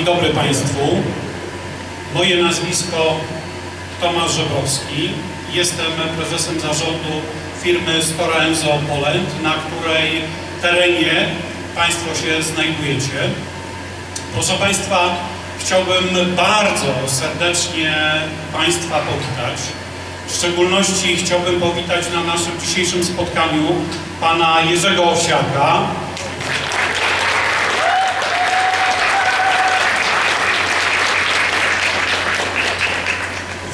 Dzień dobry Państwu. Moje nazwisko Tomasz Żebrowski. Jestem prezesem zarządu firmy Stora Enzo Poland, na której terenie Państwo się znajdujecie. Proszę Państwa, chciałbym bardzo serdecznie Państwa powitać. W szczególności chciałbym powitać na naszym dzisiejszym spotkaniu pana Jerzego Owsiaka,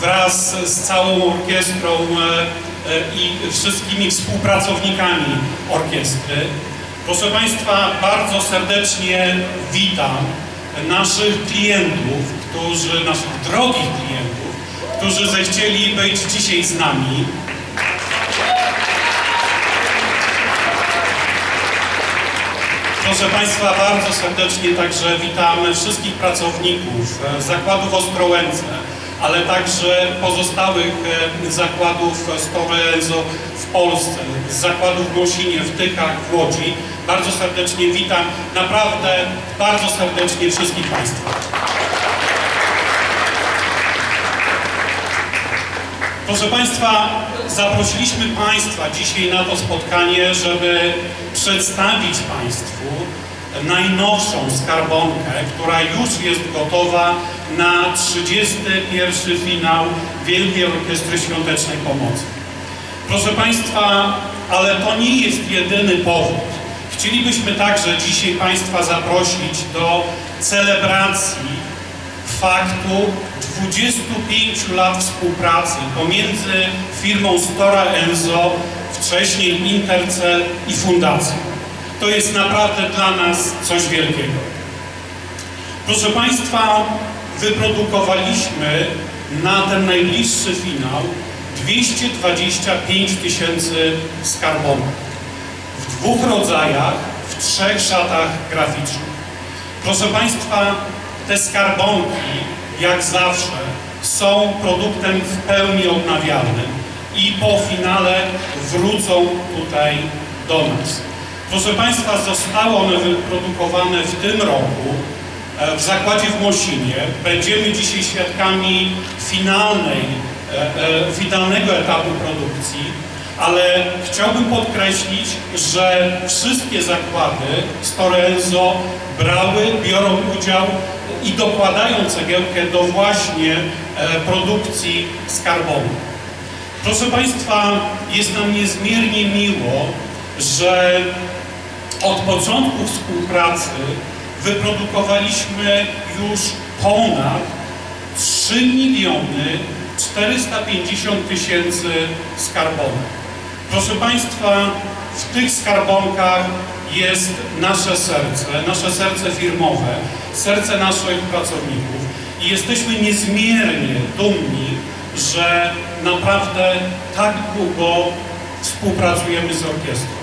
wraz z całą orkiestrą e, e, i wszystkimi współpracownikami orkiestry. Proszę Państwa, bardzo serdecznie witam naszych klientów, którzy, naszych drogich klientów, którzy zechcieli być dzisiaj z nami. Proszę Państwa, bardzo serdecznie także witamy wszystkich pracowników zakładów Ostrołęce, ale także pozostałych e, zakładów Storenzo w Polsce, z zakładów w Głosinie, w Tychach, w Łodzi. Bardzo serdecznie witam, naprawdę bardzo serdecznie wszystkich Państwa. Proszę Państwa, zaprosiliśmy Państwa dzisiaj na to spotkanie, żeby przedstawić Państwu najnowszą skarbonkę, która już jest gotowa na 31 finał Wielkiej Orkiestry Świątecznej Pomocy. Proszę Państwa, ale to nie jest jedyny powód. Chcielibyśmy także dzisiaj Państwa zaprosić do celebracji faktu 25 lat współpracy pomiędzy firmą Stora Enzo, wcześniej Intercell i Fundacją. To jest naprawdę dla nas coś wielkiego. Proszę Państwa, wyprodukowaliśmy na ten najbliższy finał 225 tysięcy skarbonek w dwóch rodzajach, w trzech szatach graficznych. Proszę Państwa, te skarbonki, jak zawsze, są produktem w pełni odnawialnym i po finale wrócą tutaj do nas. Proszę Państwa, zostały one wyprodukowane w tym roku w zakładzie w Mosinie. Będziemy dzisiaj świadkami finalnej, e, e, finalnego etapu produkcji, ale chciałbym podkreślić, że wszystkie zakłady Storenzo brały, biorą udział i dokładają cegiełkę do właśnie produkcji skarbonnej. Proszę Państwa, jest nam niezmiernie miło, że od początku współpracy wyprodukowaliśmy już ponad 3 miliony 450 tysięcy skarbonek. Proszę Państwa, w tych skarbonkach jest nasze serce, nasze serce firmowe, serce naszych pracowników i jesteśmy niezmiernie dumni, że naprawdę tak długo współpracujemy z orkiestrą.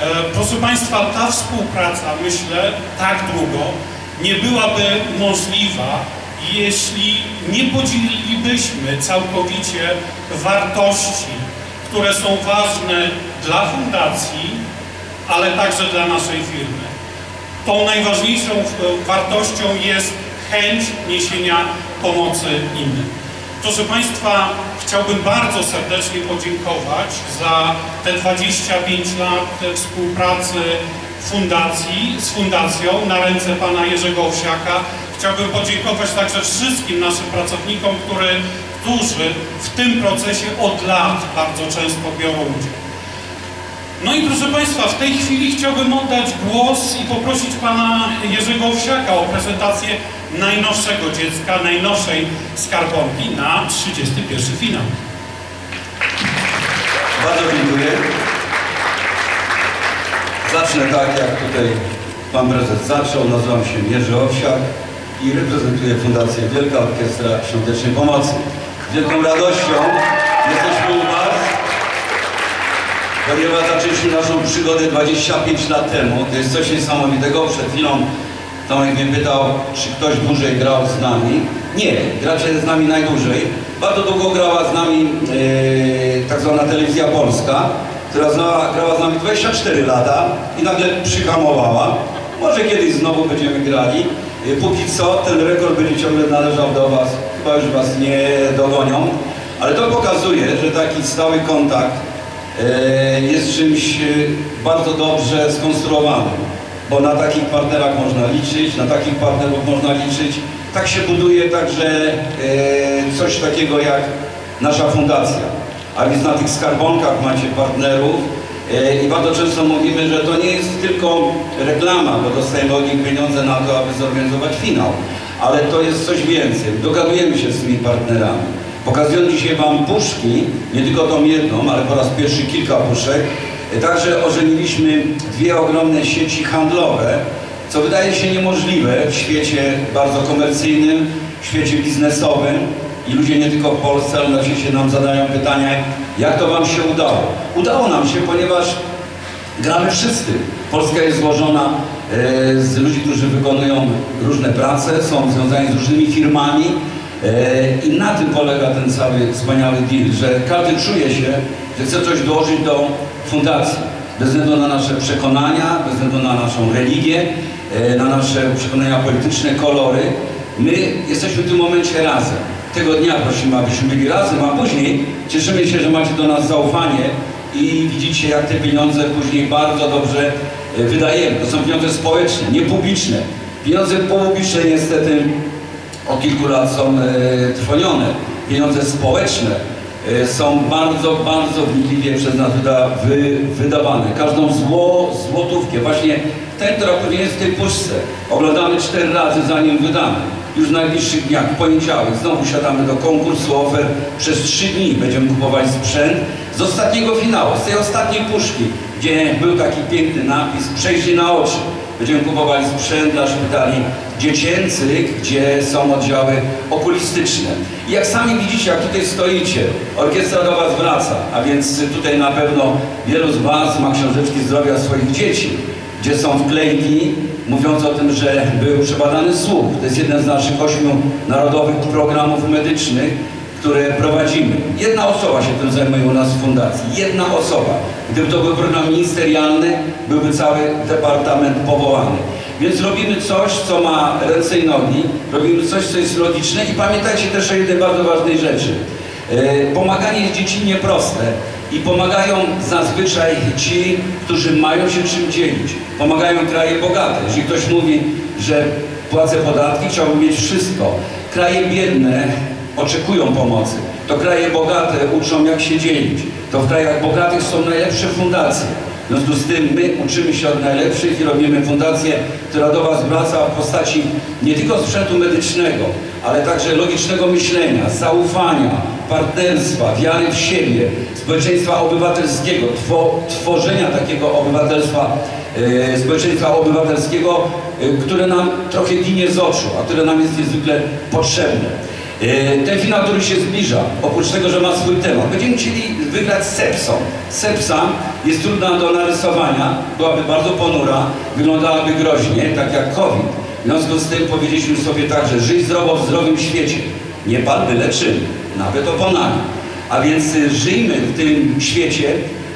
E, Proszę Państwa, ta współpraca, myślę, tak długo nie byłaby możliwa, jeśli nie podzielilibyśmy całkowicie wartości, które są ważne dla fundacji, ale także dla naszej firmy. Tą najważniejszą wartością jest chęć niesienia pomocy innym. Proszę Państwa, chciałbym bardzo serdecznie podziękować za te 25 lat współpracy fundacji, z fundacją na ręce pana Jerzego Owsiaka. Chciałbym podziękować także wszystkim naszym pracownikom, który, którzy w tym procesie od lat bardzo często biorą udział. No i proszę Państwa, w tej chwili chciałbym oddać głos i poprosić Pana Jerzego Owsiaka o prezentację najnowszego dziecka, najnowszej skarbonki na 31 finał. Bardzo dziękuję. Zacznę tak, jak tutaj Pan Prezes zaczął. Nazywam się Jerzy Owsiak i reprezentuję Fundację Wielka Orkiestra Świątecznej Pomocy. Z wielką radością jesteśmy u Was, ponieważ zaczęliśmy naszą przygodę 25 lat temu. To jest coś niesamowitego. Przed chwilą Tomek mnie pytał, czy ktoś dłużej grał z nami. Nie, gracie z nami najdłużej. Bardzo długo grała z nami yy, tak zwana telewizja polska, która znała, grała z nami 24 lata i nagle przyhamowała. Może kiedyś znowu będziemy grali. Y, Póki co ten rekord będzie ciągle należał do Was, chyba już Was nie dogonią, ale to pokazuje, że taki stały kontakt e, jest czymś e, bardzo dobrze skonstruowanym, bo na takich partnerach można liczyć, na takich partnerów można liczyć. Tak się buduje także e, coś takiego jak nasza fundacja. A więc na tych skarbonkach macie partnerów e, i bardzo często mówimy, że to nie jest tylko reklama, bo dostajemy od nich pieniądze na to, aby zorganizować finał, ale to jest coś więcej. Dogadujemy się z tymi partnerami. Pokazując dzisiaj Wam puszki, nie tylko tą jedną, ale po raz pierwszy kilka puszek, także ożeniliśmy dwie ogromne sieci handlowe, co wydaje się niemożliwe w świecie bardzo komercyjnym, w świecie biznesowym i ludzie nie tylko w Polsce, ale na świecie nam zadają pytania, jak to Wam się udało. Udało nam się, ponieważ gramy wszyscy. Polska jest złożona e, z ludzi, którzy wykonują różne prace, są związani z różnymi firmami e, i na tym polega ten cały wspaniały deal, że każdy czuje się, że chce coś dołożyć do fundacji. Bez względu na nasze przekonania, bez względu na naszą religię, e, na nasze przekonania polityczne, kolory, my jesteśmy w tym momencie razem. Tego dnia prosimy, abyśmy byli razem, a później cieszymy się, że macie do nas zaufanie i widzicie, jak te pieniądze później bardzo dobrze e, wydajemy. To są pieniądze społeczne, nie publiczne. Pieniądze publiczne niestety od kilku lat są e, trwonione. Pieniądze społeczne są bardzo, bardzo wnikliwie przez nas wyda, wy, wydawane. Każdą zło, złotówkę, właśnie ten, która pewnie jest w tej puszce, oglądamy cztery razy zanim wydamy. Już w najbliższych dniach, w poniedziałek, znowu siadamy do konkursu ofert. Przez trzy dni będziemy kupować sprzęt z ostatniego finału, z tej ostatniej puszki, gdzie był taki piękny napis, przejście na oczy. Będziemy kupowali sprzęt dla szpitali dziecięcych, gdzie są oddziały okulistyczne. I jak sami widzicie, jak tutaj stoicie, orkiestra do Was wraca, a więc tutaj na pewno wielu z Was ma książeczki zdrowia swoich dzieci, gdzie są wklejki mówiące o tym, że był przebadany słuch. To jest jeden z naszych ośmiu narodowych programów medycznych, które prowadzimy. Jedna osoba się tym zajmuje u nas w fundacji. Jedna osoba. Gdyby to był program ministerialny, byłby cały departament powołany. Więc robimy coś, co ma ręce i nogi, robimy coś, co jest logiczne i pamiętajcie też o jednej bardzo ważnej rzeczy. E, Pomaganie jest dziecinnie proste i pomagają zazwyczaj ci, którzy mają się czym dzielić. Pomagają kraje bogate. Jeśli ktoś mówi, że płacę podatki, chciałbym mieć wszystko. Kraje biedne oczekują pomocy. To kraje bogate uczą jak się dzielić. To w krajach bogatych są najlepsze fundacje. W związku z tym my uczymy się od najlepszych i robimy fundację, która do Was wraca w postaci nie tylko sprzętu medycznego, ale także logicznego myślenia, zaufania, partnerstwa, wiary w siebie, społeczeństwa obywatelskiego, two, tworzenia takiego obywatelstwa, e, społeczeństwa obywatelskiego, e, które nam trochę ginie z oczu, a które nam jest niezwykle potrzebne. E, Ten finał, który się zbliża, oprócz tego, że ma swój temat, będziemy chcieli wygrać z Sepsą. Sepsa jest trudna do narysowania, byłaby bardzo ponura, wyglądałaby groźnie, tak jak COVID. W związku z tym powiedzieliśmy sobie tak, że żyj zdrowo w zdrowym świecie. Nie pal byle czym, nawet oponami. A więc y, żyjmy w tym świecie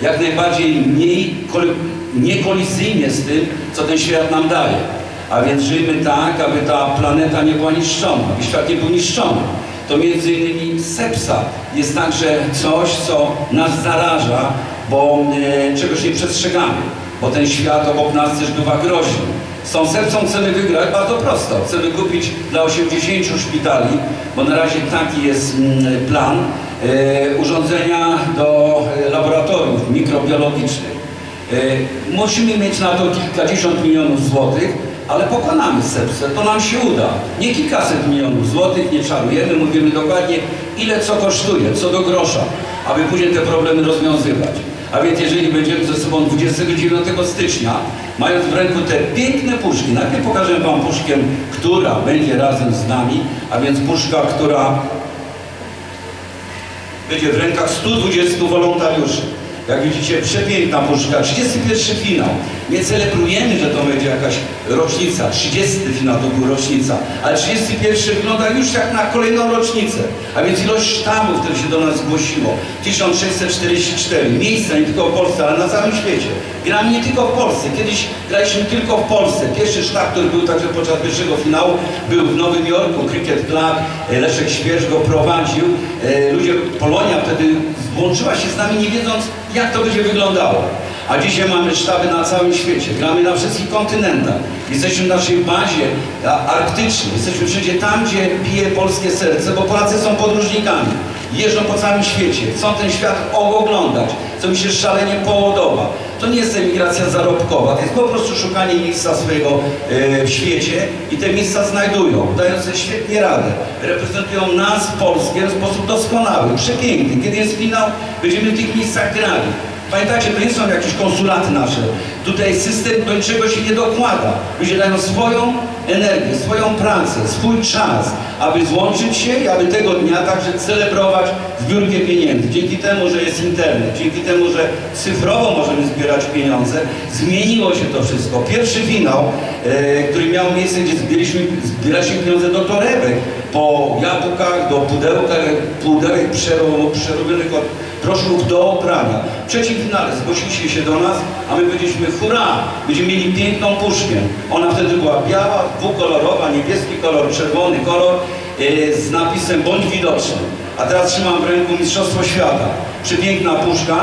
jak najbardziej mniej, kol- niekolizyjnie z tym, co ten świat nam daje. A więc żyjmy tak, aby ta planeta nie była niszczona, aby świat nie był niszczony. To między innymi sepsa jest także coś, co nas zaraża, bo e, czegoś nie przestrzegamy, bo ten świat obok nas też bywa groźny. Z tą sepsą chcemy wygrać bardzo prosto. Chcemy kupić dla 80 szpitali, bo na razie taki jest mm, plan, e, urządzenia do e, laboratoriów mikrobiologicznych. E, Musimy mieć na to kilkadziesiąt milionów złotych, ale pokonamy sepsę, to nam się uda. Nie kilkaset milionów złotych, nie czarujemy, mówimy dokładnie ile co kosztuje, co do grosza, aby później te problemy rozwiązywać. A więc jeżeli będziemy ze sobą 29 stycznia, mając w ręku te piękne puszki, najpierw pokażę Wam puszkę, która będzie razem z nami, a więc puszka, która będzie w rękach 120 wolontariuszy. Jak widzicie, przepiękna puszka, 31 finał. Nie celebrujemy, że to będzie jakaś rocznica, 30 finał to była rocznica, ale 31 wygląda już jak na kolejną rocznicę. A więc ilość sztabów, które się do nas zgłosiło, 1644, miejsca nie tylko w Polsce, ale na całym świecie. Gramy nie tylko w Polsce, kiedyś graliśmy tylko w Polsce. Pierwszy sztab, który był także podczas pierwszego finału, był w Nowym Jorku, Cricket Club, e, Leszek Śwież go prowadził. E, Ludzie, Polonia wtedy włączyła się z nami nie wiedząc, jak to będzie wyglądało. A dzisiaj mamy sztaby na całym świecie, gramy na wszystkich kontynentach. Jesteśmy w naszej bazie arktycznej, jesteśmy wszędzie tam, gdzie bije polskie serce, bo Polacy są podróżnikami. Jeżdżą po całym świecie, chcą ten świat oglądać, co mi się szalenie podoba. To nie jest emigracja zarobkowa, to jest po prostu szukanie miejsca swojego e, w świecie i te miejsca znajdują, dają sobie świetnie radę. Reprezentują nas, Polskę, w sposób doskonały, przepiękny. Kiedy jest finał, będziemy w tych miejscach grali. Pamiętajcie, to nie są jakieś konsulaty nasze. Tutaj system do niczego się nie dokłada. Ludzie dają swoją energię, swoją pracę, swój czas, aby złączyć się i aby tego dnia także celebrować zbiórkę pieniędzy. Dzięki temu, że jest internet, dzięki temu, że cyfrowo możemy zbierać pieniądze, zmieniło się to wszystko. Pierwszy finał, e, który miał miejsce, gdzie zbieraliśmy, zbieraliśmy pieniądze do torebek, po jabłkach, do pudełkach, pudełek przero- przerobionych od proszków do prania. W trzecim finale zgłosiliście się do nas, a my powiedzieliśmy hurra, będziemy mieli piękną puszkę. Ona wtedy była biała, dwukolorowa, niebieski kolor, czerwony kolor e, z napisem bądź widoczny. A teraz trzymam w ręku Mistrzostwo Świata. Przepiękna puszka,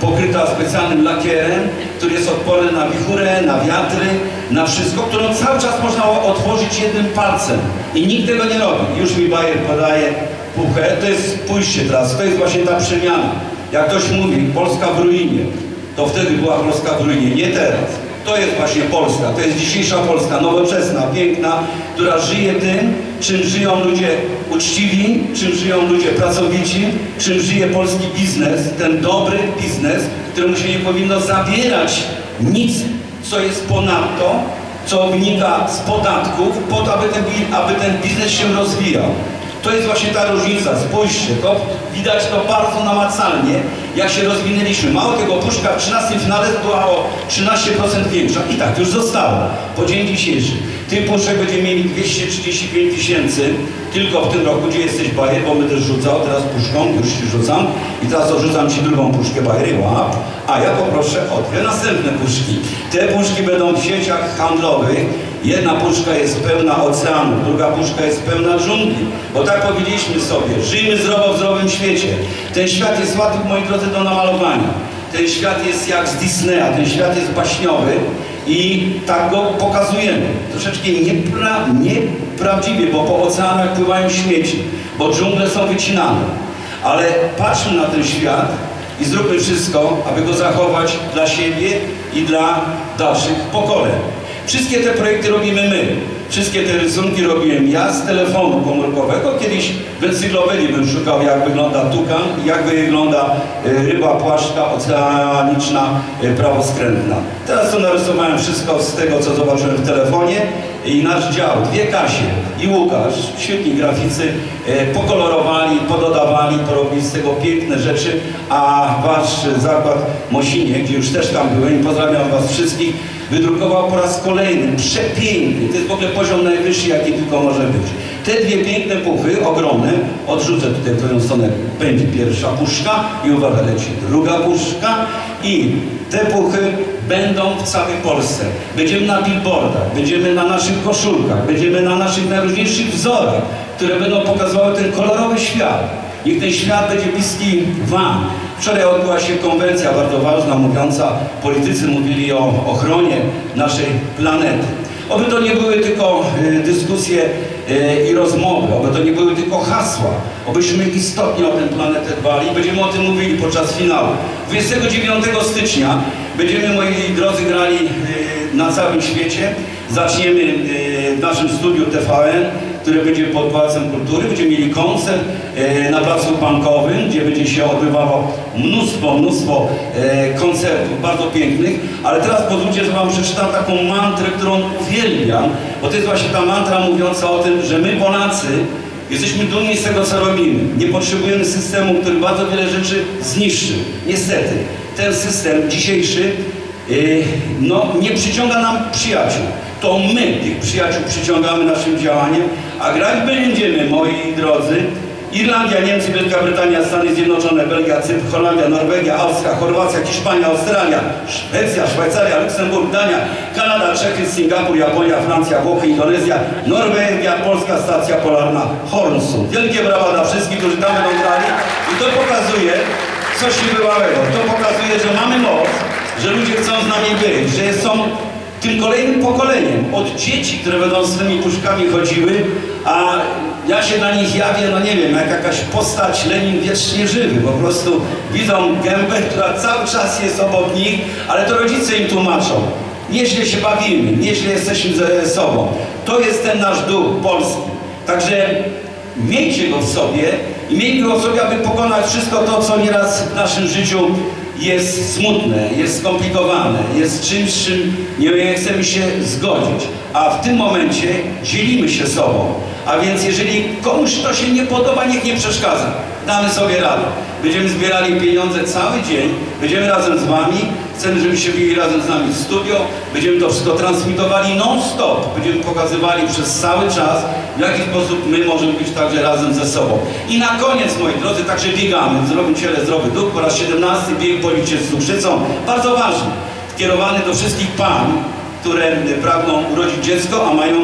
pokryta specjalnym lakierem, który jest odporny na wichurę, na wiatry, na wszystko, którą cały czas można otworzyć jednym palcem. I nikt tego nie robi. Już mi Bayer podaje puchę. To jest, spójrzcie teraz, to jest właśnie ta przemiana. Jak ktoś mówi, Polska w ruinie, to wtedy była Polska w ruinie, nie teraz. To jest właśnie Polska, to jest dzisiejsza Polska, nowoczesna, piękna, która żyje tym, czym żyją ludzie uczciwi, czym żyją ludzie pracowici, czym żyje polski biznes, ten dobry biznes, któremu się nie powinno zabierać nic, co jest ponadto, co wynika z podatków, po to, aby ten, aby ten biznes się rozwijał. To jest właśnie ta różnica, spójrzcie, to widać to bardzo namacalnie, jak się rozwinęliśmy. Mało tego, puszka w 13 finale była o 13% większa. I tak już zostało, po dzień dzisiejszy. Tych puszek będziemy mieli 235 tysięcy. Tylko w tym roku, gdzie jesteś Bajer, bo będę rzucał. Teraz puszką, już ci rzucam. I teraz odrzucam ci drugą puszkę Bajery, łap, a ja poproszę o dwie następne puszki. Te puszki będą w sieciach handlowych, Jedna puszka jest pełna oceanu, druga puszka jest pełna dżungli. Bo tak powiedzieliśmy sobie, żyjmy zdrowo w zdrowym świecie. Ten świat jest łatwy, moi drodzy, do namalowania. Ten świat jest jak z Disneya, ten świat jest baśniowy i tak go pokazujemy. Troszeczkę niepra nieprawdziwie, bo po oceanach pływają śmieci, bo dżungle są wycinane. Ale patrzmy na ten świat i zróbmy wszystko, aby go zachować dla siebie i dla dalszych pokoleń. Wszystkie te projekty robimy my. Wszystkie te rysunki robiłem ja z telefonu komórkowego. Kiedyś w encyklopedii bym szukał, jak wygląda tukan jak wygląda e, ryba płaszczka oceaniczna e, prawoskrętna. Teraz to narysowałem wszystko z tego, co zobaczyłem w telefonie i nasz dział, dwie Kasie i Łukasz, świetni graficy, e, pokolorowali, pododawali, porobili z tego piękne rzeczy, a wasz zakład Mosinie, gdzie już też tam byłem pozdrawiam was wszystkich, wydrukował po raz kolejny, przepiękny, to jest w ogóle poziom najwyższy, jaki tylko może być. Te dwie piękne puchy, ogromne, odrzucę tutaj w twoją stronę, będzie pierwsza puszka i uwaga, leci druga puszka i te puchy będą w całej Polsce. Będziemy na billboardach, będziemy na naszych koszulkach, będziemy na naszych najróżniejszych wzorach, które będą pokazywały ten kolorowy świat. Niech ten świat będzie bliski Wam. Wczoraj odbyła się konwencja bardzo ważna, mówiąca, politycy mówili o ochronie naszej planety. Oby to nie były tylko y, dyskusje y, i rozmowy, oby to nie były tylko hasła, obyśmy istotnie o tę planetę dbali. Będziemy o tym mówili podczas finału. 29 stycznia będziemy, moi drodzy, grali y, na całym świecie. Zaczniemy w naszym studiu TVN które będzie pod Pałacem Kultury. Będziemy mieli koncert e, na Placu Bankowym, gdzie będzie się odbywało mnóstwo, mnóstwo e, koncertów bardzo pięknych. Ale teraz pozwólcie, że Wam przeczytam taką mantrę, którą uwielbiam, bo to jest właśnie ta mantra mówiąca o tym, że my Polacy jesteśmy dumni z tego, co robimy. Nie potrzebujemy systemu, który bardzo wiele rzeczy zniszczy. Niestety, ten system dzisiejszy yy, no, nie przyciąga nam przyjaciół. To my tych przyjaciół przyciągamy naszym działaniem, a grać będziemy, moi drodzy, Irlandia, Niemcy, Wielka Brytania, Stany Zjednoczone, Belgia, Cypr, Holandia, Norwegia, Austria, Chorwacja, Hiszpania, Australia, Szwecja, Szwajcaria, Luksemburg, Dania, Kanada, Czechy, Singapur, Japonia, Francja, Włochy, Indonezja, Norwegia, Polska Stacja Polarna, Hornsund. Wielkie brawa dla wszystkich, którzy tam będą grali i to pokazuje coś niebywałego. To pokazuje, że mamy moc, że ludzie chcą z nami być, że są tym kolejnym pokoleniem, od dzieci, które będą z tymi puszkami chodziły, a ja się na nich jawię, no nie wiem, jak jakaś postać Lenin wiecznie żywy, po prostu widzą gębę, która cały czas jest obok nich, ale to rodzice im tłumaczą. Nieźle się bawimy, nieźle jesteśmy ze sobą. To jest ten nasz duch polski. Także miejcie go w sobie i miejcie go w sobie, aby pokonać wszystko to, co nieraz w naszym życiu jest smutne, jest skomplikowane, jest czymś, z czym nie chcemy się zgodzić. A w tym momencie dzielimy się sobą. A więc jeżeli komuś to się nie podoba, niech nie przeszkadza. Damy sobie radę. Będziemy zbierali pieniądze cały dzień, będziemy razem z Wami, chcemy, żebyście byli razem z nami w studio, będziemy to wszystko transmitowali non-stop, będziemy pokazywali przez cały czas, w jaki sposób my możemy być także razem ze sobą. I na koniec, moi drodzy, także biegamy, zdrowy ciele, zdrowy duch, po raz 17 bieg policie z cukrzycą, bardzo ważny, skierowany do wszystkich pań, które pragną urodzić dziecko, a mają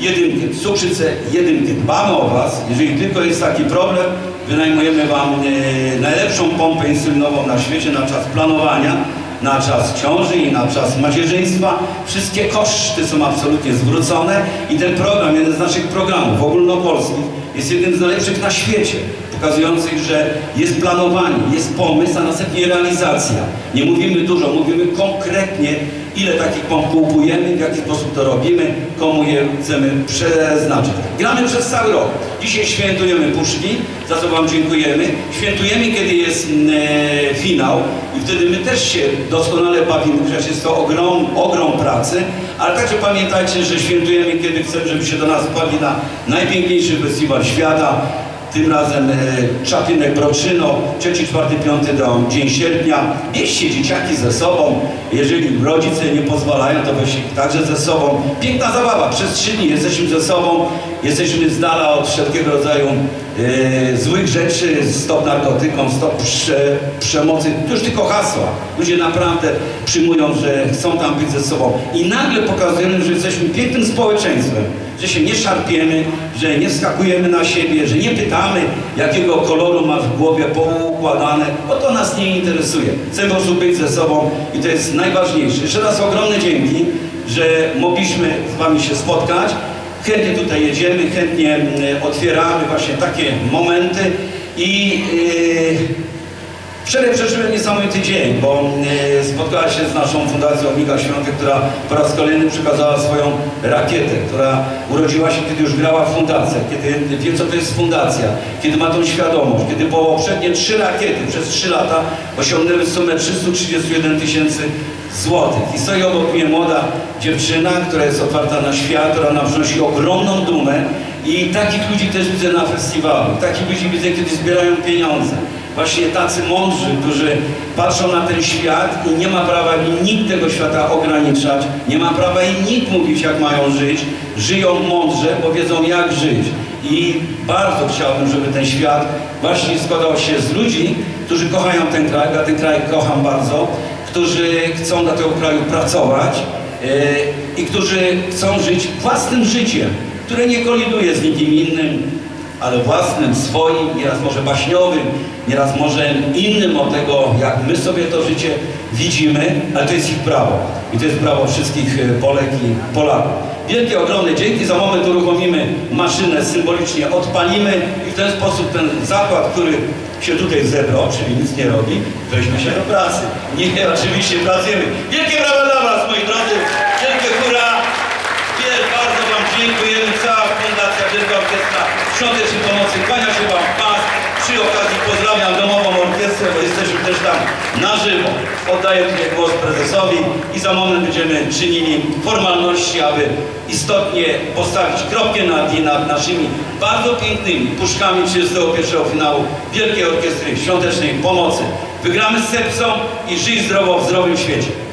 jedynkę, cukrzycę jedynkę. Dbamy o Was, jeżeli tylko jest taki problem, wynajmujemy Wam e, najlepszą pompę insulinową na świecie na czas planowania, na czas ciąży i na czas macierzyństwa. Wszystkie koszty są absolutnie zwrócone i ten program, jeden z naszych programów ogólnopolskich, jest jednym z najlepszych na świecie, pokazujących, że jest planowanie, jest pomysł, a następnie realizacja. Nie mówimy dużo, mówimy konkretnie, ile takich pomp kupujemy, w jaki sposób to robimy, komu je chcemy przeznaczyć. Gramy przez cały rok. Dzisiaj świętujemy puszki, za co Wam dziękujemy. Świętujemy, kiedy jest e, finał i wtedy my też się doskonale bawimy, przecież jest to ogrom, ogrom pracy, ale także pamiętajcie, że świętujemy, kiedy chcemy, żeby się do nas wpadli na najpiękniejszy festiwal świata, tym razem e, Czapinek Broczyno, 3, 4, 5 do Dzień Sierpnia. Bierzcie dzieciaki ze sobą. Jeżeli rodzice nie pozwalają, to weź ich także ze sobą. Piękna zabawa. Przez trzy dni jesteśmy ze sobą. Jesteśmy z dala od wszelkiego rodzaju e, złych rzeczy, stop narkotykom, stop prze, przemocy. To już tylko hasła. Ludzie naprawdę przyjmują, że chcą tam być ze sobą. I nagle pokazujemy, że jesteśmy pięknym społeczeństwem że się nie szarpiemy, że nie wskakujemy na siebie, że nie pytamy, jakiego koloru masz w głowie poukładane, bo to nas nie interesuje. Chcemy po prostu być ze sobą i to jest najważniejsze. Jeszcze raz ogromne dzięki, że mogliśmy z Wami się spotkać. Chętnie tutaj jedziemy, chętnie mm, otwieramy właśnie takie momenty i yy, Wczoraj przeżyłem niesamowity dzień, bo e, spotkała się z naszą fundacją Miga Świątek, która po raz kolejny przekazała swoją rakietę, która urodziła się, kiedy już grała w fundacjach, kiedy wie, co to jest fundacja, kiedy ma tą świadomość, kiedy po poprzednie trzy rakiety przez trzy lata osiągnęły sumę 331 tysięcy złotych. I stoi obok mnie młoda dziewczyna, która jest otwarta na świat, która nam przynosi ogromną dumę i takich ludzi też widzę na festiwalu, takich ludzi widzę, kiedy zbierają pieniądze właśnie tacy mądrzy, którzy patrzą na ten świat i nie ma prawa im nikt tego świata ograniczać, nie ma prawa im nikt mówić, jak mają żyć. Żyją mądrze, bo wiedzą, jak żyć. I bardzo chciałbym, żeby ten świat właśnie składał się z ludzi, którzy kochają ten kraj, ja ten kraj kocham bardzo, którzy chcą dla tego kraju pracować yy, i którzy chcą żyć własnym życiem, które nie koliduje z nikim innym, ale własnym, swoim, nieraz może baśniowym, nieraz może innym od tego, jak my sobie to życie widzimy, ale to jest ich prawo. I to jest prawo wszystkich e, Polek i Polaków. Wielkie, ogromne dzięki. Za moment uruchomimy maszynę, symbolicznie odpalimy i w ten sposób ten zakład, który się tutaj zebrał, czyli nic nie robi, weźmie się do pracy. Nie, oczywiście pracujemy. Wielkie brawa dla Was, moi drodzy. Wielkie. Wiele, bardzo Wam dziękujemy. Cała Wielka Orkiestra Świątecznej Pomocy kłania się Wam pas. Przy okazji pozdrawiam domową orkiestrę, bo jesteśmy też tam na żywo. Oddaję tutaj głos prezesowi i za moment będziemy czynili formalności, aby istotnie postawić kropkę nad nad naszymi bardzo pięknymi puszkami 31 finału Wielkiej Orkiestry Świątecznej Pomocy. Wygramy z sepsą i żyj zdrowo w zdrowym świecie.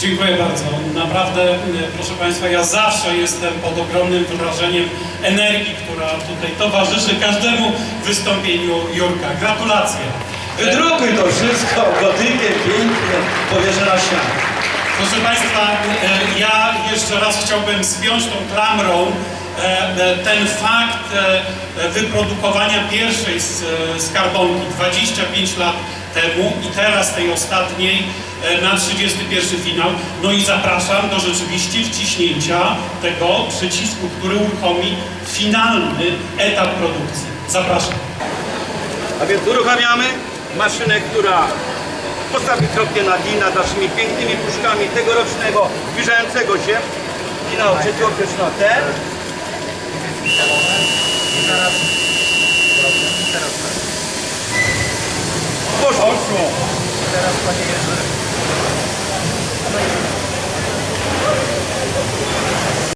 Dziękuję bardzo. Naprawdę, e, proszę Państwa, ja zawsze jestem pod ogromnym wrażeniem energii, która tutaj towarzyszy każdemu wystąpieniu Jurka. Gratulacje. Wydrukuj to wszystko, gotykiem, pięknie, powierzę na ścianę. Proszę Państwa, e, ja jeszcze raz chciałbym spiąć tą klamrą e, ten fakt wyprodukowania pierwszej skarbonki 25 lat temu i teraz tej ostatniej e, na 31 finał. No i zapraszam do rzeczywiście wciśnięcia tego przycisku, który uruchomi finalny etap produkcji. Zapraszam. A więc uruchamiamy maszynę, która postawi kropkę na D nad naszymi pięknymi puszkami tegorocznego, zbliżającego się pierwszy na T. Poszło.